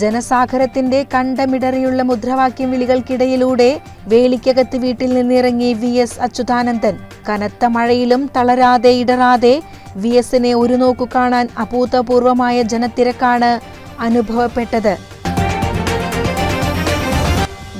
ജനസാഗരത്തിന്റെ കണ്ടമിടറിയുള്ള മുദ്രാവാക്യം വിളികൾക്കിടയിലൂടെ വേലിക്കകത്ത് വീട്ടിൽ നിന്നിറങ്ങി വി എസ് അച്യുതാനന്ദൻ. കനത്ത മഴയിലും തളരാതെ ഇടറാതെ വി എസിനെ ഒരു നോക്കു കാണാൻ അഭൂതപൂർവമായ ജനത്തിരക്കാണ് അനുഭവപ്പെട്ടത്.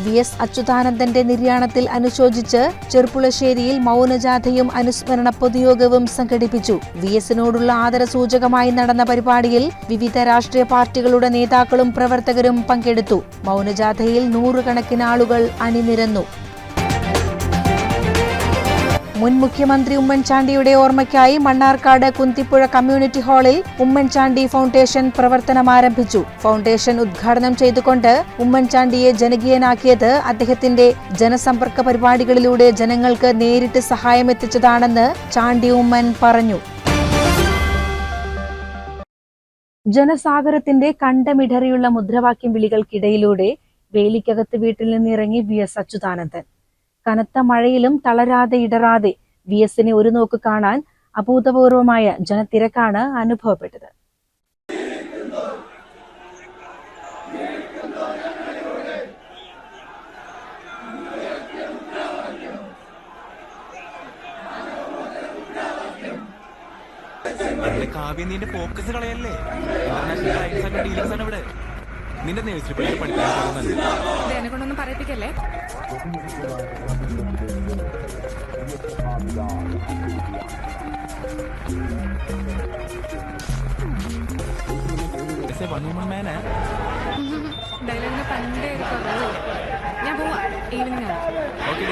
വി എസ് അച്യുതാനന്ദന്റെ നിര്യാണത്തിൽ അനുശോചിച്ച് ചെറുപ്പുളശ്ശേരിയിൽ മൗനജാഥയും അനുസ്മരണ പൊതുയോഗവും സംഘടിപ്പിച്ചു. വി എസിനോടുള്ള ആദരസൂചകമായി നടന്ന പരിപാടിയിൽ വിവിധ രാഷ്ട്രീയ പാർട്ടികളുടെ നേതാക്കളും പ്രവർത്തകരും പങ്കെടുത്തു. മൗനജാഥയിൽ നൂറുകണക്കിന് ആളുകൾ അണിനിരന്നു. മുൻ മുഖ്യമന്ത്രി ഉമ്മൻചാണ്ടിയുടെ ഓർമ്മയ്ക്കായി മണ്ണാർക്കാട് കുന്തിപ്പുഴ കമ്മ്യൂണിറ്റി ഹാളിൽ ഉമ്മൻചാണ്ടി ഫൗണ്ടേഷൻ പ്രവർത്തനം ആരംഭിച്ചു ഫൗണ്ടേഷൻ ഉദ്ഘാടനം ചെയ്തുകൊണ്ട് ഉമ്മൻചാണ്ടിയെ ജനകീയനാക്കിയത് അദ്ദേഹത്തിന്റെ ജനസമ്പർക്ക പരിപാടികളിലൂടെ ജനങ്ങൾക്ക് നേരിട്ട് സഹായമെത്തിച്ചതാണെന്ന് ചാണ്ടി ഉമ്മൻ പറഞ്ഞു. ജനസാഗരത്തിന്റെ കണ്ടമിടറിയുള്ള മുദ്രാവാക്യം വിളികൾക്കിടയിലൂടെ വേലിക്കകത്ത് വീട്ടിൽ നിന്നിറങ്ങി വി എസ് അച്യുതാനന്ദൻ. കനത്ത മഴയിലും തളരാതെ ഇടറാതെ വി എസിനെ ഒരു നോക്ക് കാണാൻ അഭൂതപൂർവമായ ജനത്തിരക്കാണ് അനുഭവപ്പെട്ടത്. കാവ്യ നിന്റെ ഫോക്കസ് കളയല്ലേ? ഇവിടെ. നിന്റെ നേഴ്സറി പോയി പഠിക്കാൻ പോകുന്നത് എന്നെ കൊണ്ടൊന്നും പറയിപ്പിക്കല്ലേ? ഡയലോഗിന് പണ്ടേ ഒരു കുറവ് ഞാൻ പോവാ. ഈവനിങ് ആണ്. ഓക്കെ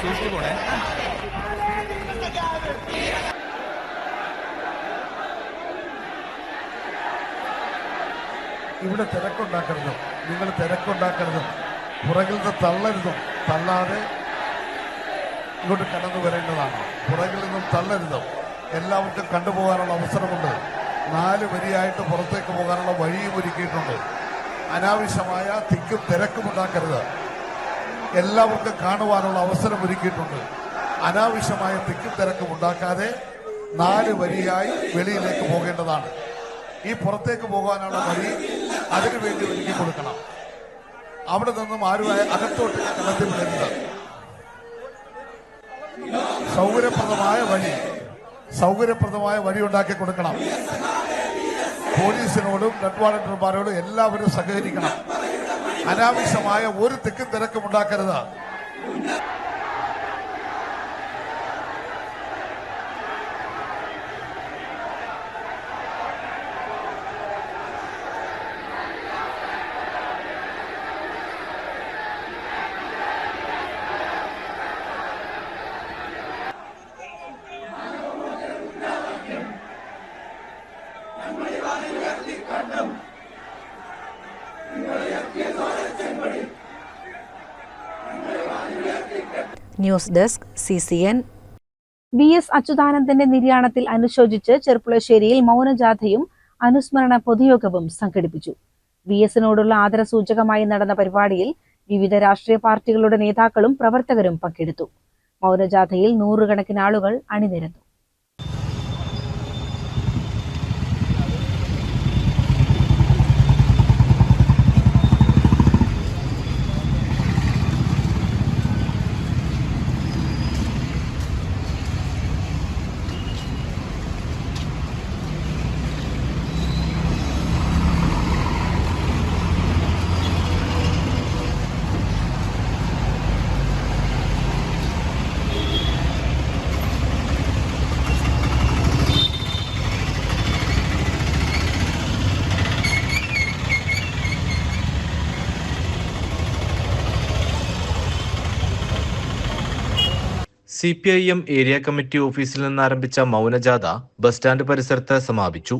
സൂക്ഷിച്ചു പോണേ. ഇവിടെ തിരക്കുണ്ടാക്കരുത്. നിങ്ങൾ തിരക്കുണ്ടാക്കരുത്. പുറകിൽ നിന്ന് തള്ളരുതും. തള്ളാതെ ഇങ്ങോട്ട് കടന്നു വരേണ്ടതാണ്. പുറകിൽ നിന്നും തള്ളരുതും. എല്ലാവർക്കും കണ്ടുപോകാനുള്ള അവസരമുണ്ട്. നാല് വരിയായിട്ട് പുറത്തേക്ക് പോകാനുള്ള വഴിയും ഒരുക്കിയിട്ടുണ്ട്. അനാവശ്യമായ തിക്കും തിരക്കും ഉണ്ടാക്കരുത്. എല്ലാവർക്കും കാണുവാനുള്ള അവസരം ഒരുക്കിയിട്ടുണ്ട്. അനാവശ്യമായ തിക്കും തിരക്കും ഉണ്ടാക്കാതെ നാല് വരിയായി വെളിയിലേക്ക് പോകേണ്ടതാണ്. ഈ പുറത്തേക്ക് പോകാനുള്ള വഴി അതിനുവേണ്ടി ഒരുക്കി കൊടുക്കണം. അവിടെ നിന്നും ആരുമായ അകത്തോട്ട് കടത്തി വിടരുത്. സൗകര്യപ്രദമായ വഴി സൗകര്യപ്രദമായ വഴി ഉണ്ടാക്കി കൊടുക്കണം. പോലീസിനോടും വാളണ്ടിയർമാരോടും എല്ലാവരും സഹകരിക്കണം. അനാവശ്യമായ ഒരു തിക്കും തിരക്കും ഉണ്ടാക്കരുത്. News desk C C N. V S അച്യുതാനന്ദന്റെ നിര്യാണത്തിൽ അനുശോചിച്ച് ചെറുപ്പുളശ്ശേരിയിൽ മൗനജാഥയും അനുസ്മരണ പൊതുയോഗവും സംഘടിപ്പിച്ചു. വി എസിനോടുള്ള ആദരസൂചകമായി നടന്ന പരിപാടിയിൽ വിവിധ രാഷ്ട്രീയ പാർട്ടികളുടെ നേതാക്കളും പ്രവർത്തകരും പങ്കെടുത്തു. മൗനജാഥയിൽ നൂറുകണക്കിന് ആളുകൾ അണിനിരന്നു. C P I M area committee ഓഫീസിൽ നിന്ന് ആരംഭിച്ച മൗനജാഥ ബസ് സ്റ്റാൻഡ് പരിസരത്ത് സമാപിച്ചു.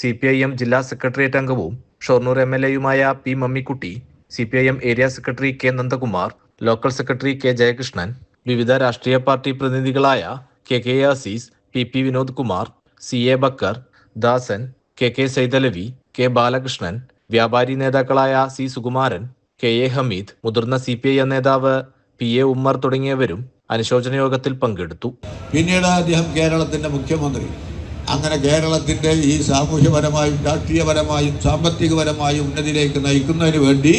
സി പി ഐ എം ജില്ലാ സെക്രട്ടേറിയറ്റ് അംഗവും Shoranur M L എയുമായ P Mammikutty C P I M area secretary K Nandakumar local secretary K Jayakrishnan വിവിധ രാഷ്ട്രീയ party പ്രതിനിധികളായ K K Azeez P P Vinod Kumar C A Bakkar Dasan K K Saithalavi K Balakrishnan വ്യാപാരി നേതാക്കളായ C Sukumaran K A Hameed മുതിർന്ന C P I M നേതാവ് P A Ummer തുടങ്ങിയവരും അനുശോചന യോഗത്തിൽ പങ്കെടുത്തു. പിന്നീട് അദ്ദേഹം കേരളത്തിന്റെ മുഖ്യമന്ത്രി അങ്ങനെ കേരളത്തിന്റെ ഈ സാമൂഹ്യപരമായും രാഷ്ട്രീയപരമായും സാമ്പത്തികപരമായും ഉന്നതിയിലേക്ക് നയിക്കുന്നതിന് വേണ്ടി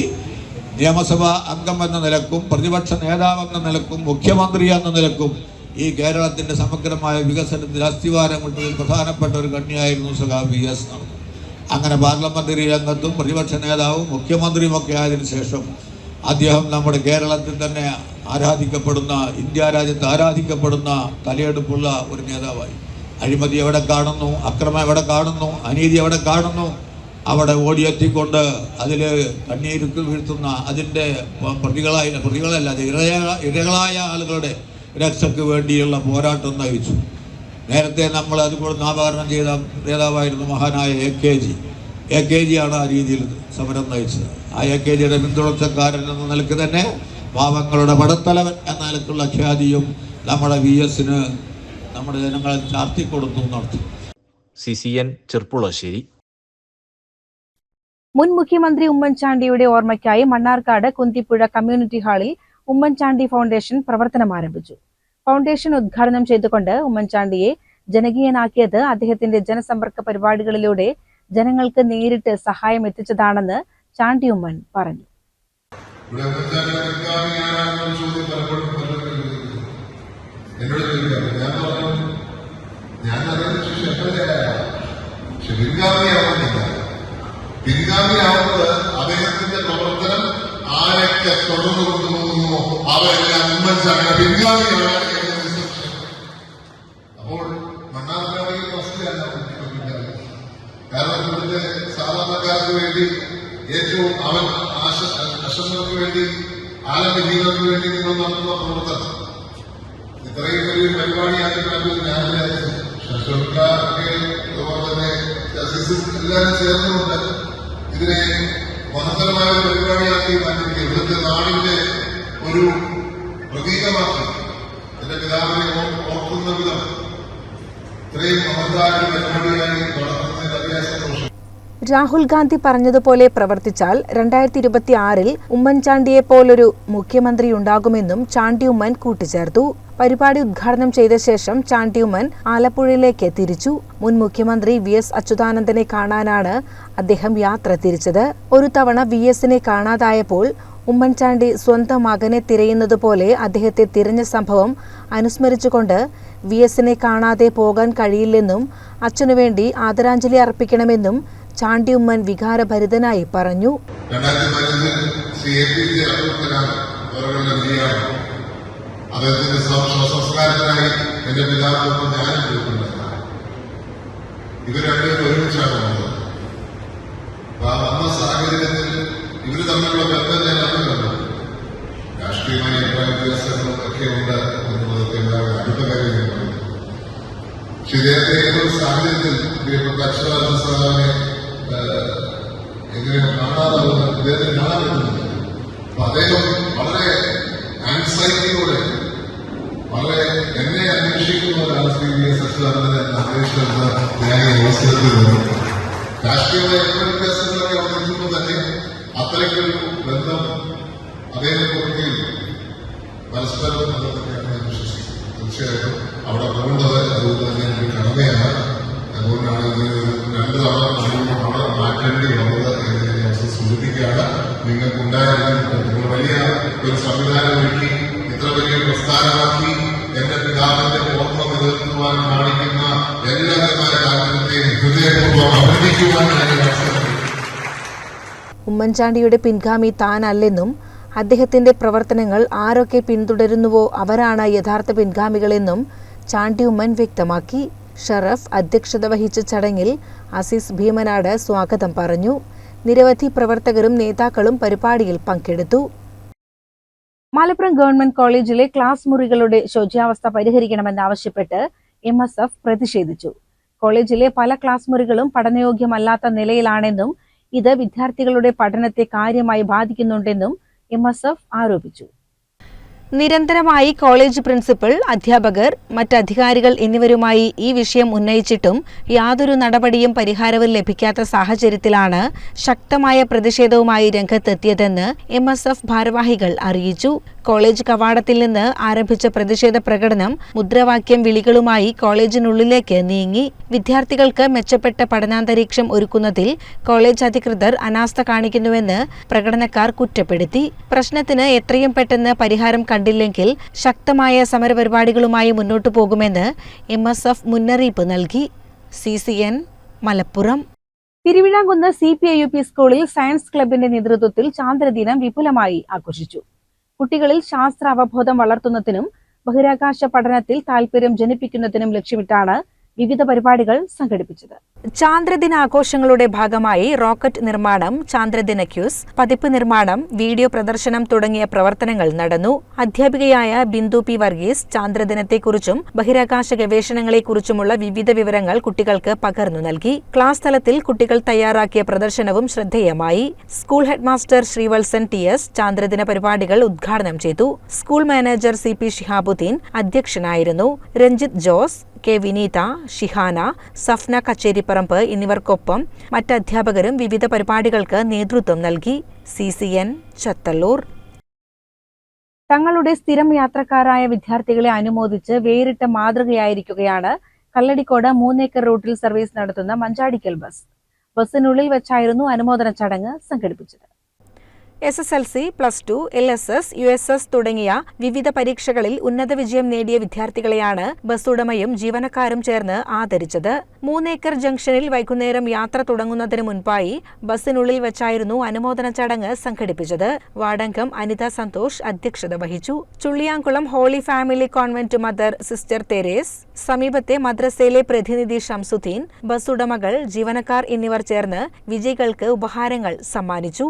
നിയമസഭാ അംഗം എന്ന നിലക്കും പ്രതിപക്ഷ നേതാവെന്ന നിലക്കും മുഖ്യമന്ത്രി എന്ന നിലക്കും ഈ കേരളത്തിന്റെ സമഗ്രമായ വികസനത്തിൽ അസ്ഥിവാരം കൊണ്ടതിൽ പ്രധാനപ്പെട്ട ഒരു കണ്ണിയായിരുന്നു സഖാ വി എസ് അങ്ങനെ പാർലമെന്ററി രംഗത്തും പ്രതിപക്ഷ നേതാവും മുഖ്യമന്ത്രിയുമൊക്കെ ആയതിനു ശേഷം അദ്ദേഹം നമ്മുടെ കേരളത്തിൽ തന്നെ ആരാധിക്കപ്പെടുന്ന ഇന്ത്യ രാജ്യത്ത് ആരാധിക്കപ്പെടുന്ന തലയെടുപ്പുള്ള ഒരു നേതാവായി. അഴിമതി എവിടെ കാണുന്നു? അക്രമം എവിടെ കാണുന്നു? അനീതി എവിടെ കാണുന്നു? അവിടെ ഓടിയെത്തിക്കൊണ്ട് അതിൽ കണ്ണീരുക്ക് വീഴ്ത്തുന്ന അതിന്റെ പ്രതികളായ പ്രതികളല്ല അത് ഇരയ ഇരകളായ ആളുകളുടെ രക്ഷയ്ക്ക് വേണ്ടിയുള്ള പോരാട്ടം നയിച്ചു. നേരത്തെ നമ്മൾ അതുപോലെ നാമകരണം ചെയ്ത നേതാവായിരുന്നു മഹാനായ A K G. A K ജിയാണ് ആ രീതിയിൽ സമരം നയിച്ചത്. ആ എ കെ ജിയുടെ പിന്തുണച്ചക്കാരൻ എന്ന നിലയ്ക്ക് തന്നെ പാവങ്ങളുടെ പടത്തലവൻ എന്ന നിലക്കുള്ള ഖ്യാതിയും നമ്മുടെ വി എസിന് നമ്മുടെ ജനങ്ങളെ ചാർത്തിക്കൊടുത്തു നടത്തി. C C N Cherpulassery. മുൻ മുഖ്യമന്ത്രി ഉമ്മൻചാണ്ടിയുടെ ഓർമ്മയ്ക്കായി മണ്ണാർക്കാട് കുന്തിപ്പുഴ കമ്മ്യൂണിറ്റി ഹാളിൽ ഉമ്മൻചാണ്ടി ഫൗണ്ടേഷൻ പ്രവർത്തനം ആരംഭിച്ചു. ഫൗണ്ടേഷൻ ഉദ്ഘാടനം ചെയ്തുകൊണ്ട് ഉമ്മൻചാണ്ടിയെ ജനകീയനാക്കിയത് അദ്ദേഹത്തിന്റെ ജനസമ്പർക്ക പരിപാടികളിലൂടെ ജനങ്ങൾക്ക് നേരിട്ട് സഹായം എത്തിച്ചതാണെന്ന് ചാണ്ടി ഉമ്മൻ പറഞ്ഞു. ഞാൻ ഞാൻ അതിന് ശേഷം എത്രയായ പക്ഷെ പിൻഗാമിയാവുന്നില്ല പിൻഗാമിയാവുന്നത് അദ്ദേഹത്തിന്റെ പ്രവർത്തനം ആരൊക്കെ തുടർന്നു കൊണ്ടുപോകുന്നുവോ അവരെല്ലാം ഉമ്മൻചാണ്ടിയുടെ പിൻഗാമിയാണ് അപ്പോൾ മണ്ണാർക്കാടിയിൽ വസ്തുതയല്ല പിൻഗാമി കാരണം ഇവിടുത്തെ സാധാരണക്കാർക്ക് വേണ്ടി ഏറ്റവും അവൻ ആശ അശങ്ങൾക്ക് വേണ്ടി ആലംബജീവർക്ക് വേണ്ടി നിങ്ങൾ നടത്തുന്ന പ്രവർത്തനം ഇത്രയും വലിയ പരിപാടിയായിട്ടാണ് ഞാൻ അതുപോലെ തന്നെ ജസ്റ്റിസും എല്ലാവരും ചേർന്നുകൊണ്ട് ഇതിനെ മഹത്തരമായ ഒരു പരിപാടിയാക്കി മാറ്റിയിരിക്കുക ഇവിടുത്തെ നാടിന്റെ ഒരു പ്രതീകമാക്കി. എന്റെ പിതാവിനെ ഓർക്കുന്ന വിധം ഇത്രയും മഹത്തായ പരിപാടിയായി നടത്തുന്നതിൽ അതിയായ സന്തോഷം രാഹുൽ ഗാന്ധി പറഞ്ഞതുപോലെ പ്രവർത്തിച്ചാൽ രണ്ടായിരത്തി ഇരുപത്തി ആറിൽ ഉമ്മൻചാണ്ടിയെ പോലൊരു മുഖ്യമന്ത്രി ഉണ്ടാകുമെന്നും ചാണ്ടി ഉമ്മൻ കൂട്ടിച്ചേർത്തു. പരിപാടി ഉദ്ഘാടനം ചെയ്ത ശേഷം ചാണ്ടിയുമ്മൻ ആലപ്പുഴയിലേക്ക് തിരിച്ചു. മുൻ മുഖ്യമന്ത്രി വി എസ് അച്യുതാനന്ദനെ കാണാനാണ് അദ്ദേഹം യാത്ര തിരിച്ചത്. ഒരു തവണ വി എസിനെ കാണാതായപ്പോൾ ഉമ്മൻചാണ്ടി സ്വന്തം മകനെ തിരയുന്നത് പോലെ അദ്ദേഹത്തെ തിരഞ്ഞ സംഭവം അനുസ്മരിച്ചുകൊണ്ട് വി എസിനെ കാണാതെ പോകാൻ കഴിയില്ലെന്നും അച്ഛനുവേണ്ടി ആദരാഞ്ജലി അർപ്പിക്കണമെന്നും ചാണ്ടി ഉമ്മൻ വികാരഭരിതനായി പറഞ്ഞു. അദ്ദേഹത്തിന്റെ സാഹചര്യത്തിൽ ഇവർ തമ്മിലുള്ള ഒക്കെ ഉണ്ട് എന്നുള്ളതൊക്കെ അടുത്ത കാര്യം സാഹചര്യത്തിൽ എങ്ങനെ കാണാതാവുന്ന ഇദ്ദേഹത്തിന് കാണാൻ പറ്റുന്നില്ല അപ്പൊ അദ്ദേഹം വളരെ ആൻസൈറ്റിയോടെ വളരെ എന്നെ അന്വേഷിക്കുന്ന ഒരാൾ ശ്രീ വി എസ് അച്യുതാനന്ദനെ അന്വേഷിക്കുന്ന ഞാൻ ഈ അവസരത്തിൽ നിന്നു. രാഷ്ട്രീയമായ എത്ര വ്യത്യാസങ്ങളൊക്കെ അവിടെ നിൽക്കുമ്പോൾ തന്നെ അത്രയ്ക്കൊരു ബന്ധം അദ്ദേഹത്തെ കൊടുക്കുകയും പരസ്പരം നിലനിൽക്കുകയാണ് ഞാൻ വിശ്വസിക്കുന്നത് തീർച്ചയായിട്ടും അവിടെ പോകേണ്ടത് അതുകൊണ്ട് തന്നെ ഒരു കടമയാണ്. അതുകൊണ്ടാണ് ഇത് രണ്ട് തവണ നമ്മൾ മാറ്റേണ്ടി വന്നത് സൂചിപ്പിക്കുകയാണ്. നിങ്ങൾക്കുണ്ടായിരുന്നു നിങ്ങൾ വലിയ ഒരു സംവിധാനം ഒരുക്കി ഇത്ര വലിയ പ്രസ്ഥാനമാക്കി എന്റെ പിതാവിന്റെ ഓർമ്മ നിലനിർത്തുവാൻ കാണിക്കുന്ന എല്ലാ കാര്യത്തെയും ഹൃദയപൂർവം അഭിനന്ദിക്കുവാൻ ഉമ്മൻചാണ്ടിയുടെ പിൻഗാമി താനല്ലെന്നും അദ്ദേഹത്തിന്റെ പ്രവർത്തനങ്ങൾ ആരൊക്കെ പിന്തുടരുന്നുവോ അവരാണ് യഥാർത്ഥ പിൻഗാമികളെന്നും ചാണ്ടി ഉമ്മൻ വ്യക്തമാക്കി. ഷറഫ് അധ്യക്ഷത വഹിച്ച ചടങ്ങിൽ അസീസ് ഭീമനാട് സ്വാഗതം പറഞ്ഞു. നിരവധി പ്രവർത്തകരും നേതാക്കളും പരിപാടിയിൽ പങ്കെടുത്തു. മലപ്പുറം ഗവൺമെന്റ് കോളേജിലെ ക്ലാസ് മുറികളുടെ ശോച്യാവസ്ഥ പരിഹരിക്കണമെന്നാവശ്യപ്പെട്ട് എം എസ് എഫ് പ്രതിഷേധിച്ചു. കോളേജിലെ പല ക്ലാസ് മുറികളും പഠനയോഗ്യമല്ലാത്ത നിലയിലാണെന്നും ഇത് വിദ്യാർത്ഥികളുടെ പഠനത്തെ കാര്യമായി ബാധിക്കുന്നുണ്ടെന്നും എം എസ് എഫ് ആരോപിച്ചു. നിരന്തരമായി കോളേജ് പ്രിൻസിപ്പൽ അധ്യാപകർ മറ്റധികാരികൾ എന്നിവരുമായി ഈ വിഷയം ഉന്നയിച്ചിട്ടും യാതൊരു നടപടിയും പരിഹാരവും ലഭിക്കാത്ത സാഹചര്യത്തിലാണ് ശക്തമായ പ്രതിഷേധവുമായി രംഗത്തെത്തിയതെന്ന് എം എസ് എഫ് ഭാരവാഹികൾ അറിയിച്ചു. കോളേജ് കവാടത്തിൽ നിന്ന് ആരംഭിച്ച പ്രതിഷേധ പ്രകടനം മുദ്രാവാക്യം വിളികളുമായി കോളേജിനുള്ളിലേക്ക് നീങ്ങി. വിദ്യാർത്ഥികൾക്ക് മെച്ചപ്പെട്ട പഠനാന്തരീക്ഷം ഒരുക്കുന്നതിൽ കോളേജ് അധികൃതർ അനാസ്ഥ കാണിക്കുന്നുവെന്ന് പ്രകടനക്കാർ കുറ്റപ്പെടുത്തി. പ്രശ്നത്തിന് എത്രയും പെട്ടെന്ന് പരിഹാരം കണ്ടില്ലെങ്കിൽ ശക്തമായ സമരപരിപാടികളുമായി മുന്നോട്ടു പോകുമെന്ന് എം എസ് എഫ് മുന്നറിയിപ്പ് നൽകി. C C N Malappuram. Thiruvizhamkunnu C P I U P സ്കൂളിൽ സയൻസ് ക്ലബിന്റെ നേതൃത്വത്തിൽ ചാന്ദ്രദിനം വിപുലമായി ആഘോഷിച്ചു. കുട്ടികളിൽ ശാസ്ത്ര അവബോധം വളർത്തുന്നതിനും ബഹിരാകാശ പഠനത്തിൽ താൽപര്യം ജനിപ്പിക്കുന്നതിനും ലക്ഷ്യമിട്ടാണ് വിവിധ പരിപാടികൾ സംഘടിപ്പിച്ചത്. ചാന്ദ്രദിനാഘോഷങ്ങളുടെ ഭാഗമായി റോക്കറ്റ് നിർമ്മാണം ചാന്ദ്രദിന ക്യൂസ് പതിപ്പ് നിർമ്മാണം വീഡിയോ പ്രദർശനം തുടങ്ങിയ പ്രവർത്തനങ്ങൾ നടന്നു. അധ്യാപികയായ ബിന്ദു പി വർഗീസ് ചാന്ദ്രദിനത്തെക്കുറിച്ചും ബഹിരാകാശ ഗവേഷണങ്ങളെക്കുറിച്ചുമുള്ള വിവിധ വിവരങ്ങൾ കുട്ടികൾക്ക് പകർന്നു നൽകി. ക്ലാസ് തലത്തിൽ കുട്ടികൾ തയ്യാറാക്കിയ പ്രദർശനവും ശ്രദ്ധേയമായി. School headmaster Sreevalsan T S ചാന്ദ്രദിന പരിപാടികൾ ഉദ്ഘാടനം ചെയ്തു. School manager C P Shihabuddin അധ്യക്ഷനായിരുന്നു. രഞ്ജിത് ജോസ് കെ. വിനീത ഷിഹാന സഫ്ന കച്ചേരിപ്പറമ്പ് എന്നിവർക്കൊപ്പം മറ്റ് അധ്യാപകരും വിവിധ പരിപാടികൾക്ക് നേതൃത്വം നൽകി. സി. സി. എൻ. ചത്തല്ലൂർ. തങ്ങളുടെ സ്ഥിരം യാത്രക്കാരായ വിദ്യാർത്ഥികളെ അനുമോദിച്ച് വേറിട്ട മാതൃകയായിരിക്കുകയാണ് കല്ലടിക്കോട് മൂന്നേക്കർ റൂട്ടിൽ സർവീസ് നടത്തുന്ന മഞ്ചാടിക്കൽ ബസ്. ബസ്സിനുള്ളിൽ വെച്ചായിരുന്നു അനുമോദന ചടങ്ങ് സംഘടിപ്പിച്ചത്. S S L C plus two L S S U S S തുടങ്ങിയ വിവിധ പരീക്ഷകളിൽ ഉന്നത വിജയം നേടിയ വിദ്യാർത്ഥികളെയാണ് ബസ് ഉടമയും ജീവനക്കാരും ചേർന്ന് ആദരിച്ചത്. മൂന്നേക്കർ ജംഗ്ഷനിൽ വൈകുന്നേരം യാത്ര തുടങ്ങുന്നതിന് മുൻപായി ബസ്സിനുള്ളിൽ വെച്ചായിരുന്നു അനുമോദന ചടങ്ങ് സംഘടിപ്പിച്ചത്. വാർഡംഗം അനിത സന്തോഷ് അധ്യക്ഷത വഹിച്ചു. Chulliyamkulam holy family convent mother sister Therese സമീപത്തെ മദ്രസയിലെ പ്രതിനിധി ഷംസുദ്ദീൻ ബസ് ഉടമകൾ ജീവനക്കാർ എന്നിവർ ചേർന്ന് വിജയികൾക്ക് ഉപഹാരങ്ങൾ സമ്മാനിച്ചു.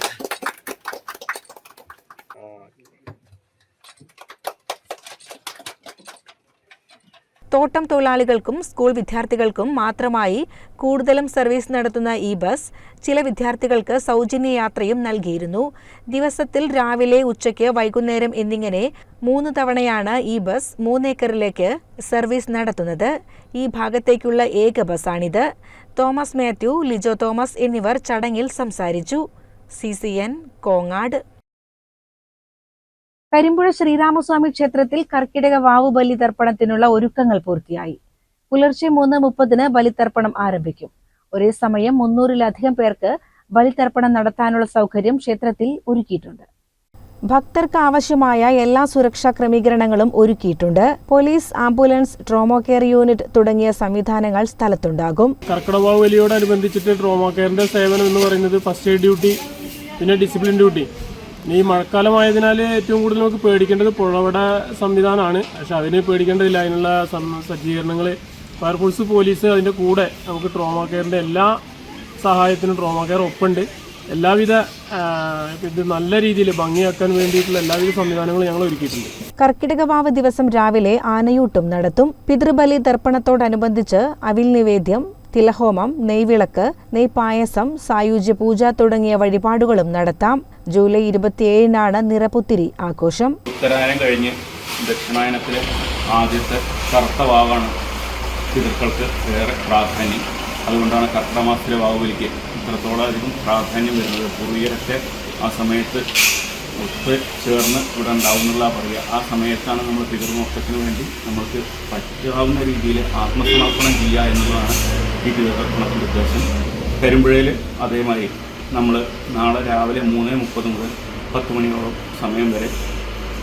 തോട്ടം തൊഴിലാളികൾക്കും സ്കൂൾ വിദ്യാർത്ഥികൾക്കും മാത്രമായി കൂടുതലും സർവീസ് നടത്തുന്ന ഈ ബസ് ചില വിദ്യാർത്ഥികൾക്ക് സൗജന്യ യാത്രയും നൽകിയിരുന്നു. ദിവസത്തിൽ രാവിലെ ഉച്ചയ്ക്ക് വൈകുന്നേരം എന്നിങ്ങനെ മൂന്ന് തവണയാണ് ഈ ബസ് മൂന്നേക്കറിലേക്ക് സർവീസ് നടത്തുന്നത്. ഈ ഭാഗത്തേക്കുള്ള ഏക ബസ്സാണിത്. തോമസ് മാത്യു ലിജോ തോമസ് എന്നിവർ ചടങ്ങിൽ സംസാരിച്ചു. സി കോങ്ങാട്. കരിമ്പുഴ ശ്രീരാമസ്വാമി ക്ഷേത്രത്തിൽ കർക്കിടക വാവു ബലി തർപ്പണത്തിനുള്ള ഒരുക്കങ്ങൾ പൂർത്തിയായി. പുലർച്ചെ മൂന്ന് മുപ്പതിന് ബലിതർപ്പണം ആരംഭിക്കും. ഒരേ സമയം മുന്നൂറിലധികം പേർക്ക് ബലിതർപ്പണം നടത്താനുള്ള സൗകര്യം ക്ഷേത്രത്തിൽ ഒരുക്കിയിട്ടുണ്ട്. ഭക്തർക്ക് ആവശ്യമായ എല്ലാ സുരക്ഷാ ക്രമീകരണങ്ങളും ഒരുക്കിയിട്ടുണ്ട്. Police ambulance trauma care unit തുടങ്ങിയ സംവിധാനങ്ങൾ സ്ഥലത്തുണ്ടാകും. കർക്കിടക ബലിയോടനുബന്ധിച്ചിട്ട് ട്രോമോ കെയറിന്റെ സേവനം എന്ന് പറയുന്നത് ഫസ്റ്റ് എയ്ഡ് ഡ്യൂട്ടി പിന്നെ ഡിസിപ്ലിൻ ഡ്യൂട്ടി. ഈ മഴക്കാലമായതിനാൽ ഏറ്റവും കൂടുതൽ നമുക്ക് പേടിക്കേണ്ടത് പുഴവട സംവിധാനമാണ്. പക്ഷെ അതിന് പേടിക്കേണ്ടതില്ല. അതിനുള്ള സജ്ജീകരണങ്ങൾ ഫയർഫോഴ്സ് പോലീസ് അതിന്റെ കൂടെ നമുക്ക് ട്രോമാ കെയറിന്റെ എല്ലാ സഹായത്തിനും ട്രോമാ കെയർ ഒപ്പുണ്ട്. എല്ലാവിധ ഇത് നല്ല രീതിയിൽ ഭംഗിയാക്കാൻ വേണ്ടിയിട്ടുള്ള എല്ലാവിധ സംവിധാനങ്ങളും ഞങ്ങൾ ഒരുക്കിയിട്ടുണ്ട്. കർക്കിടക വാവ് ദിവസം രാവിലെ ആനയൂട്ടും നടത്തും. പിതൃബലി തർപ്പണത്തോടനുബന്ധിച്ച് അവിൽ നിവേദ്യം തിലഹോമം നെയ്വിളക്ക് നെയ്പായസം സായുജ്യ പൂജ തുടങ്ങിയ വഴിപാടുകളും നടത്താം. ജൂലൈ ഇരുപത്തിയേഴിനാണ് നിറപുത്തിരി ആഘോഷം. ഉത്തരായനം കഴിഞ്ഞ് ദക്ഷിണായനത്തിലെ ആദ്യത്തെ കറുത്ത വാവാണ് പിതൃക്കൾക്ക് ഏറെ പ്രാധാന്യം. അതുകൊണ്ടാണ് കർത്തമാസത്തിലെ വാവുബലിക്ക് ഇത്രത്തോളം അധികം പ്രാധാന്യം വരുന്നത്. പൂർവീകരത്തെ ആ സമയത്ത് ഒത്ത് ചേർന്ന് ഇവിടെ ഉണ്ടാവുന്നുള്ള പറയുക. ആ സമയത്താണ് നമ്മൾ പിതൃമോക്ഷത്തിന് വേണ്ടി നമ്മൾക്ക് പറ്റാവുന്ന രീതിയിൽ ആത്മസമർപ്പണം ചെയ്യുക എന്നുള്ളതാണ് ഈ പിതൃതർപ്പണത്തിന്റെ ഉദ്ദേശം. പെരുമ്പുഴയിൽ അതേമാതിരി നമ്മൾ നാളെ രാവിലെ മൂന്ന് മുപ്പത് മുതൽ പത്ത് മണിയോളം സമയം വരെ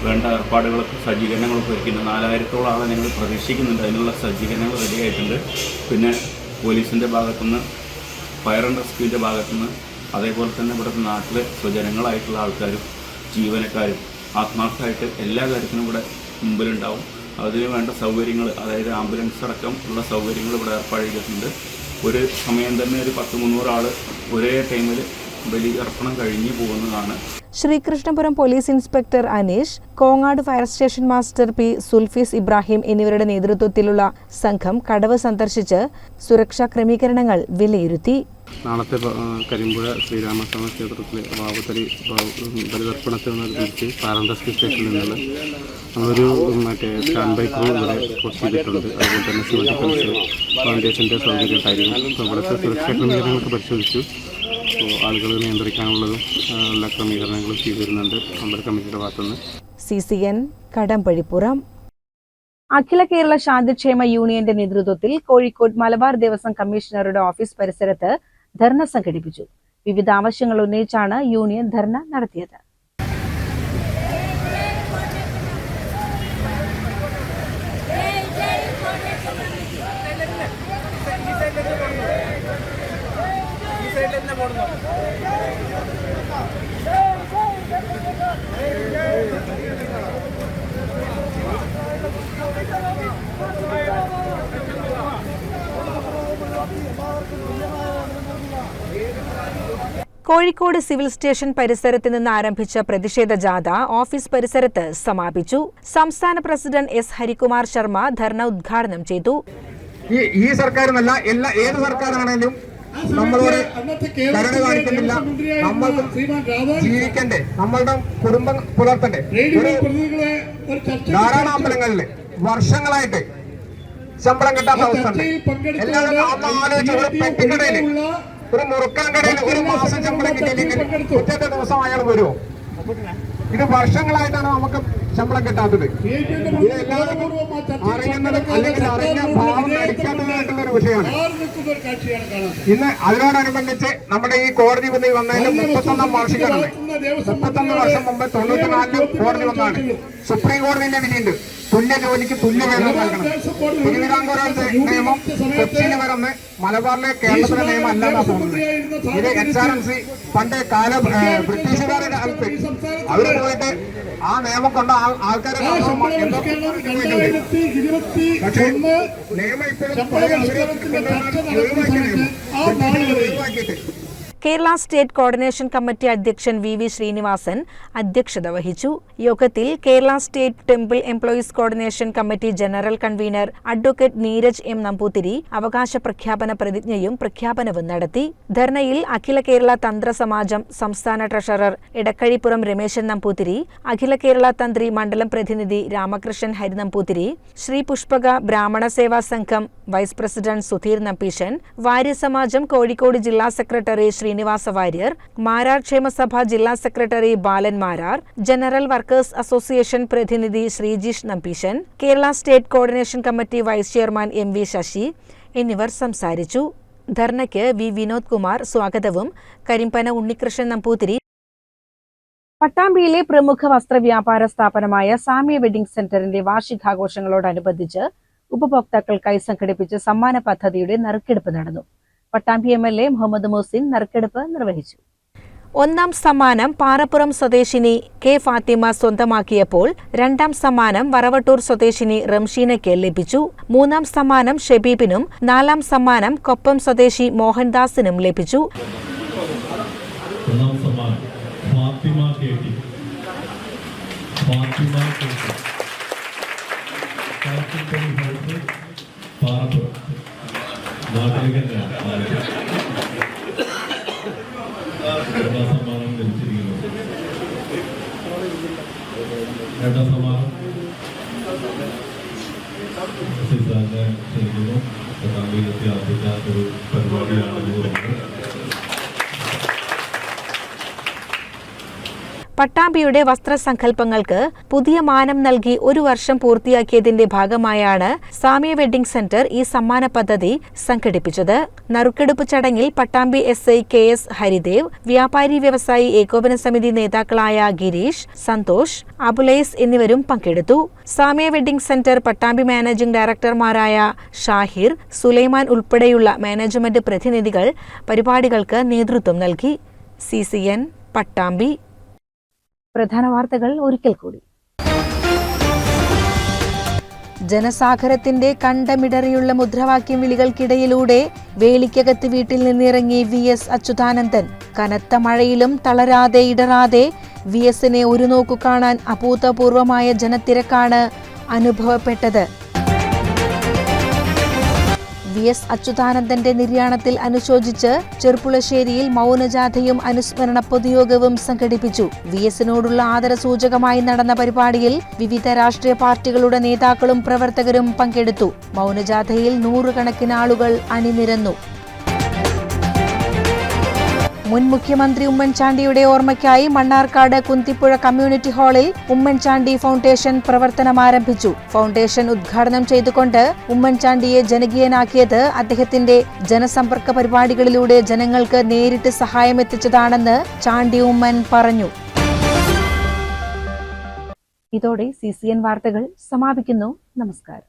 വേണ്ട ഏർപ്പാടുകളൊക്കെ സജ്ജീകരണങ്ങളൊക്കെ ഒരുക്കുന്നു നാലായിരത്തോളം ആളെ ഞങ്ങൾ പ്രതീക്ഷിക്കുന്നുണ്ട്. അതിനുള്ള സജ്ജീകരണങ്ങൾ റെഡിയായിട്ടുണ്ട് പിന്നെ പോലീസിന്റെ ഭാഗത്തുനിന്ന് ഫയർ ആൻഡ് റെസ്ക്യൂവിന്റെ ഭാഗത്തുനിന്ന് അതേപോലെ തന്നെ ഇവിടുത്തെ നാട്ടിലെ സ്വജനങ്ങളായിട്ടുള്ള ആൾക്കാരും ജീവനക്കാരും ആത്മാർത്ഥമായിട്ട് എല്ലാ കാര്യത്തിനും ഇവിടെ മുമ്പിലുണ്ടാവും. അതിന് വേണ്ട സൗകര്യങ്ങൾ അതായത് ആംബുലൻസ് അടക്കം ഉള്ള സൗകര്യങ്ങൾ ഇവിടെ ഏർപ്പാട് ചെയ്തിട്ടുണ്ട് ഒരു സമയം തന്നെ ഒരു പത്ത് മുന്നൂറ് ആൾ ഒരേ ടൈമിൽ ബലിതർപ്പണം കഴിഞ്ഞു പോകുന്നതാണ്. Sreekrishnapuram police inspector Aneesh Kongad fire station master P Sulfees Ibrahim എന്നിവരുടെ നേതൃത്വത്തിലുള്ള സംഘം കടവ് സന്ദർശിച്ച് സുരക്ഷാ ക്രമീകരണങ്ങൾ വിലയിരുത്തി. നാളത്തെ കരിമ്പുഴ ശ്രീരാമസ്വാമി ക്ഷേത്രത്തിലെ വാവുത്തലി തിരിച്ച് പാരന്തസ്കി സ്റ്റേഷനിൽ നിന്നുള്ള നമ്മളൊരു മറ്റേ സ്റ്റാൻഡ് ബൈ ക്രൂ ഇവിടെ പോസ്റ്റ് ചെയ്തിട്ടുണ്ട്. അതുപോലെ തന്നെ സിവിൽ ഡിഫൻസ് ഫൗണ്ടേഷന്റെ സൗകര്യം ഉണ്ടായിരുന്നു. അവിടുത്തെ ഇവിടുത്തെ സുരക്ഷാ ക്രമീകരണങ്ങളൊക്കെ പരിശോധിച്ചു. ആളുകൾ നിയന്ത്രിക്കാനുള്ളതും എല്ലാ ക്രമീകരണങ്ങളും ചെയ്തു വരുന്നുണ്ട് അമ്പല കമ്മിറ്റിയുടെ ഭാഗത്തുനിന്ന്. C C N Kadambazhipuram. Akhila Kerala Shanthikshema യൂണിയന്റെ നേതൃത്വത്തിൽ കോഴിക്കോട് മലബാർ ദേവസ്വം കമ്മീഷണറുടെ ഓഫീസ് പരിസരത്ത് ധർണ സംഘടിപ്പിച്ചു. വിവിധ ആവശ്യങ്ങൾ ഉന്നയിച്ചാണ് യൂണിയൻ ധർണ നടത്തിയത്. കോഴിക്കോട് സിവിൽ സ്റ്റേഷൻ പരിസരത്ത് നിന്ന് ആരംഭിച്ച പ്രതിഷേധ ജാഥ ഓഫീസ് പരിസരത്ത് സമാപിച്ചു. സംസ്ഥാന പ്രസിഡന്റ് എസ് ഹരികുമാർ ശർമ്മ ധർണ ഉദ്ഘാടനം ചെയ്തു. ഈ സർക്കാരെന്നല്ല എല്ലാ ഏത് സർക്കാരാണെങ്കിലും നമ്മളോട് കരുണ കാണിക്കുന്നില്ല നമ്മൾക്കും ജീവിക്കണ്ടേ. നമ്മളുടെ കുടുംബം പുലർത്തണ്ടേ. ഒരു ധാരാളം അമ്പലങ്ങളിൽ വർഷങ്ങളായിട്ട് ശമ്പളം കിട്ടാത്ത അവസ്ഥ ഉണ്ട് എല്ലാവരും പെട്ടിക്കടയിൽ ഒരു മുറുക്കാൻ കടയിൽ ഒരു മാസം ശമ്പളം കിട്ടിയില്ലെങ്കിൽ ഉച്ചത്തെ ദിവസം അയാൾ വരുമോ ഇത് വർഷങ്ങളായിട്ടാണ് നമുക്ക് ശമ്പളം കിട്ടാത്തത്. അറിയുന്നതും അല്ലെങ്കിൽ അറിഞ്ഞ ഭാവം അടിക്കാത്തതായിട്ടുള്ള ഒരു വിഷയമാണ്. ഇന്ന് അതിനോടനുബന്ധിച്ച് നമ്മുടെ ഈ കോടതി വിധി വന്നതിന് മുപ്പത്തൊന്നാം വാർഷികമാണ്. മുപ്പത്തൊന്ന് വർഷം മുമ്പ് തൊണ്ണൂറ്റിനാലിൽ കോടതി വന്നാണ് സുപ്രീം കോടതിന്റെ വിധിയുണ്ട്. തുല്യ ജോലിക്ക് തുല്യ വേതനം നൽകണം. തിരുവിതാംകൂറിലെ നിയമം കൊച്ചിയിൽ വരുന്ന മലബാറിലെ കേരളത്തിലെ നിയമം അല്ലാതെ പോകുന്നത് ഇത് എച്ച് ആർ എം സി പണ്ട് കാല ബ്രിട്ടീഷുകാരുടെ കാലത്ത് അവർ പോയിട്ട് ആ നിയമം കൊണ്ട് ആൾ- ആൾക്കാരെ പക്ഷേ നിയമം. ഒഴിവാക്കിയിട്ട് കേരള സ്റ്റേറ്റ് കോർഡിനേഷൻ കമ്മിറ്റി അധ്യക്ഷൻ വി വി ശ്രീനിവാസൻ അധ്യക്ഷത വഹിച്ചു. യോഗത്തിൽ Kerala state temple employees coordination committee general convener advocate Neeraj M Namboothiri അവകാശ പ്രഖ്യാപന പ്രതിജ്ഞയും പ്രഖ്യാപനവും നടത്തി. ധർണയിൽ അഖില കേരള തന്ത്ര സമാജം സംസ്ഥാന ട്രഷറർ എടക്കഴിപ്പുറം രമേശൻ നമ്പൂതിരി അഖില കേരള തന്ത്രി മണ്ഡലം പ്രതിനിധി രാമകൃഷ്ണൻ ഹരിനമ്പൂതിരി ശ്രീ പുഷ്പക ബ്രാഹ്മണ സേവാ സംഘം വൈസ് പ്രസിഡന്റ് സുധീർ നമ്പീശൻ വാര്യസമാജം കോഴിക്കോട് ജില്ലാ സെക്രട്ടറി ശ്രീനിവാസ വാര്യർ മാരാർ ക്ഷേമസഭ ജില്ലാ secretary Balan Marar general workers association പ്രതിനിധി Sreejeesh Nambeesan Kerala state coordination committee vice chairman M V Sasi എന്നിവർ സംസാരിച്ചു. ധർണയ്ക്ക് വി വിനോദ് കുമാർ സ്വാഗതവും. കരിമ്പന ഉണ്ണികൃഷ്ണൻ നമ്പൂതിരി. പട്ടാമ്പിയിലെ പ്രമുഖ വസ്ത്രവ്യാപാര സ്ഥാപനമായ സാമ്യ വെഡിംഗ് സെന്ററിന്റെ വാർഷികാഘോഷങ്ങളോടനുബന്ധിച്ച് ഉപഭോക്താക്കൾക്കായി സംഘടിപ്പിച്ച സമ്മാന പദ്ധതിയുടെ നറുക്കെടുപ്പ് നടന്നു. Pattambi M L A Muhammed Muhsin നറുക്കെടുപ്പ് നിർവഹിച്ചു. ഒന്നാം സമ്മാനം പാറപ്പുറം സ്വദേശിനി കെ ഫാത്തിമ സ്വന്തമാക്കിയപ്പോൾ രണ്ടാം സമ്മാനം വറവട്ടൂർ സ്വദേശിനി റംഷീനയ്ക്ക് ലഭിച്ചു. മൂന്നാം സമ്മാനം ഷെബീബിനും നാലാം സമ്മാനം കൊപ്പം സ്വദേശി മോഹൻദാസിനും ലഭിച്ചു. പാറപ്പുറം നാട്ടിലേക്ക് തന്നെയാണ് രണ്ടാം സമ്മാനം ലഭിച്ചിരിക്കുന്നത് രണ്ടാം സമ്മാനം സിദ്ധാന്ത ക്ഷണിക്കുന്നു പത്താം ആദ്യത്തെ ഒരു പരിപാടിയാണ് ഇത് പറയുന്നത് പട്ടാമ്പിയുടെ വസ്ത്രസങ്കല്പങ്ങൾക്ക് പുതിയ മാനം നൽകി ഒരു വർഷം പൂർത്തിയാക്കിയതിന്റെ ഭാഗമായാണ് സാമ്യ വെഡ്ഡിംഗ് സെന്റർ ഈ സമ്മാന പദ്ധതി സംഘടിപ്പിച്ചത്. നറുക്കെടുപ്പ് ചടങ്ങിൽ Pattambi S I K S Haridev വ്യാപാരി വ്യവസായി ഏകോപന സമിതി നേതാക്കളായ ഗിരീഷ് സന്തോഷ് അബുലൈസ് എന്നിവരും പങ്കെടുത്തു. Samya wedding centre Pattambi managing ഡയറക്ടർമാരായ Shahir Sulaiman ഉൾപ്പെടെയുള്ള മാനേജ്മെന്റ് പ്രതിനിധികൾ പരിപാടികൾക്ക് നേതൃത്വം നൽകി. സി സി എൻ പട്ടാമ്പി പ്രധാന വാർത്തകൾ ഒരിക്കൽ കൂടി. ജനസാഗരത്തിന്റെ കണ്ടമിടറിയുള്ള മുദ്രാവാക്യം വിളികൾക്കിടയിലൂടെ വേലിക്കകത്ത് വീട്ടിൽ നിന്നിറങ്ങി വി എസ് അച്യുതാനന്ദൻ കനത്ത മഴയിലും തളരാതെ ഇടറാതെ വി എസിനെ ഒരു നോക്കു കാണാൻ അഭൂതപൂർവമായ ജനത്തിരക്കാണ് അനുഭവപ്പെട്ടത്. വി എസ് അച്യുതാനന്ദന്റെ നിര്യാണത്തിൽ അനുശോചിച്ച് ചെർപ്പുളശ്ശേരിയിൽ മൗനജാഥയും അനുസ്മരണ പൊതുയോഗവും സംഘടിപ്പിച്ചു. വി എസിനോടുള്ള ആദരസൂചകമായി നടന്ന പരിപാടിയിൽ വിവിധ രാഷ്ട്രീയ പാർട്ടികളുടെ നേതാക്കളും പ്രവർത്തകരും പങ്കെടുത്തു. മൗനജാഥയിൽ നൂറുകണക്കിന് ആളുകൾ അണിനിരന്നു. മുൻ മുഖ്യമന്ത്രി ഉമ്മൻചാണ്ടിയുടെ ഓർമ്മയ്ക്കായി മണ്ണാർക്കാട് കുന്തിപ്പുഴ കമ്മ്യൂണിറ്റി ഹാളിൽ ഉമ്മൻചാണ്ടി ഫൗണ്ടേഷൻ പ്രവർത്തനം ആരംഭിച്ചു ഫൗണ്ടേഷൻ ഉദ്ഘാടനം ചെയ്തുകൊണ്ട് ഉമ്മൻചാണ്ടിയെ ജനകീയനാക്കിയത് അദ്ദേഹത്തിന്റെ ജനസമ്പർക്ക പരിപാടികളിലൂടെ ജനങ്ങൾക്ക് നേരിട്ട് സഹായമെത്തിച്ചതാണെന്ന് ചാണ്ടി ഉമ്മൻ പറഞ്ഞു. ഇതോടെ സി സി എൻ വാർത്തകൾ സമാപിക്കുന്നു. നമസ്കാരം.